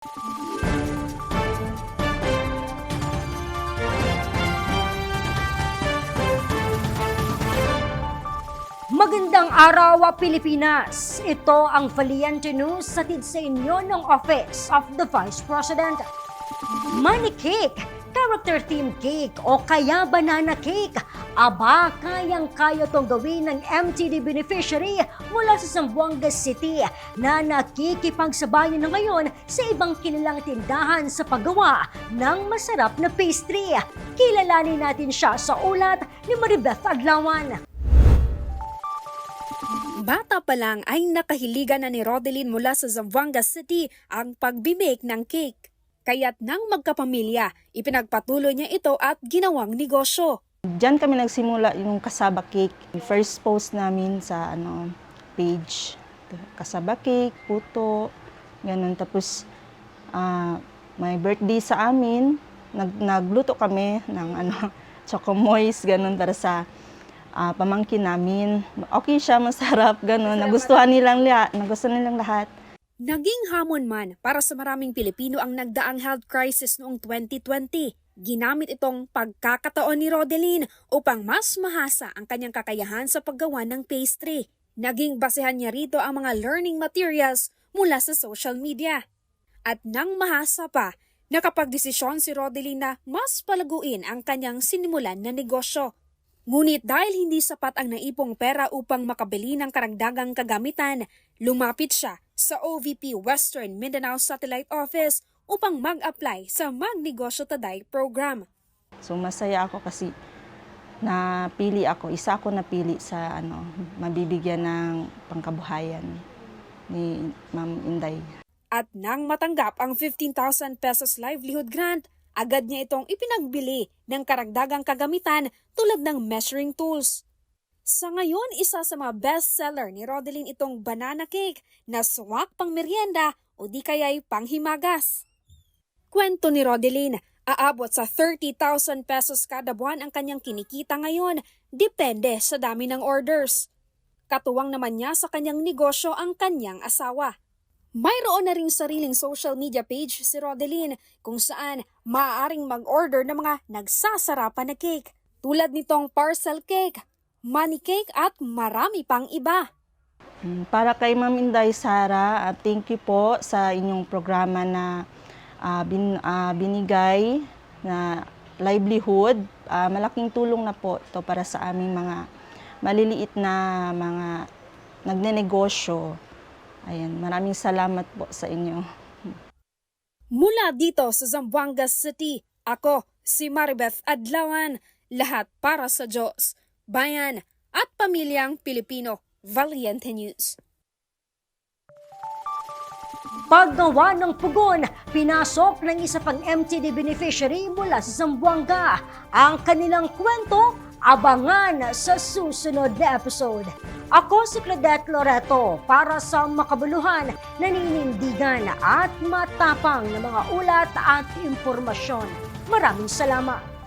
Magandang araw, Pilipinas! Ito ang Valiente News satid sa inyo ng Office of the Vice President. Money cake, character theme cake o kaya banana cake. Aba, kayang-kaya tong gawin ng MTD beneficiary mula sa Zamboanga City na nakikipagsabayan na ngayon sa ibang kilalang tindahan sa paggawa ng masarap na pastry. Kilalanin natin siya sa ulat ni Maribeth Adlawan. Bata pa lang ay nakahiligan na ni Rodeline mula sa Zamboanga City ang pagbibake ng cake. Kaya't nang magkapamilya, ipinagpatuloy niya ito at ginawang negosyo. Diyan kami nagsimula yung kasaba cake. First post namin sa ano page. Kasaba cake, puto, ganun. Tapos ah, may birthday sa amin, nag, nagluto kami ng ano, chocomoys, ganun para sa ah, pamangkin namin. Okay siya, masarap, ganun. Nagustuhan nilang lahat. Nagustuhan nilang lahat. Naging hamon man para sa maraming Pilipino ang nagdaang health crisis noong 2020. Ginamit itong pagkakataon ni Rodeline upang mas mahasa ang kanyang kakayahan sa paggawa ng pastry. Naging basehan niya rito ang mga learning materials mula sa social media. At nang mahasa pa, nakapagdesisyon si Rodeline na mas palaguin ang kanyang sinimulan na negosyo. Ngunit dahil hindi sapat ang naipong pera upang makabili ng karagdagang kagamitan, lumapit siya sa OVP Western Mindanao Satellite Office upang mag-apply sa Magnegosyo Taday program. So masaya ako kasi napili ako, isa ako napili sa ano, mabibigyan ng pangkabuhayan ni Ma'am Inday. At nang matanggap ang 15,000 pesos livelihood grant, agad niya itong ipinagbili ng karagdagang kagamitan tulad ng measuring tools. Sa ngayon, isa sa mga bestseller ni Rodeline itong banana cake na swak pang merienda o di kaya'y panghimagas. Kwento ni Rodeline, aabot sa 30,000 pesos kada buwan ang kanyang kinikita ngayon, depende sa dami ng orders. Katuwang naman niya sa kanyang negosyo ang kanyang asawa. Mayroon na ring sariling social media page si Rodeline kung saan maaaring mag-order ng mga nagsasarapan na cake tulad nitong parcel cake, money cake at marami pang iba. Mm, Para kay Ma'am Inday Sara, ah, thank you po sa inyong programa na ah, bin, ah, binigay na livelihood. Ah, malaking tulong na po to para sa aming mga maliliit na mga nagnenegosyo. Ayan, maraming salamat po sa inyo. Mula dito sa Zamboanga City, ako si Maribeth Adlawan, lahat para sa Diyos, bayan at pamilyang Pilipino. Valiente News. Paggawa ng pugon, pinasok ng isa pang MTD beneficiary mula sa Zamboanga. Ang kanilang kwento, abangan sa susunod na episode. Ako si Claudette Loreto para sa makabuluhan, naninindigan at matapang na mga ulat at impormasyon. Maraming salamat.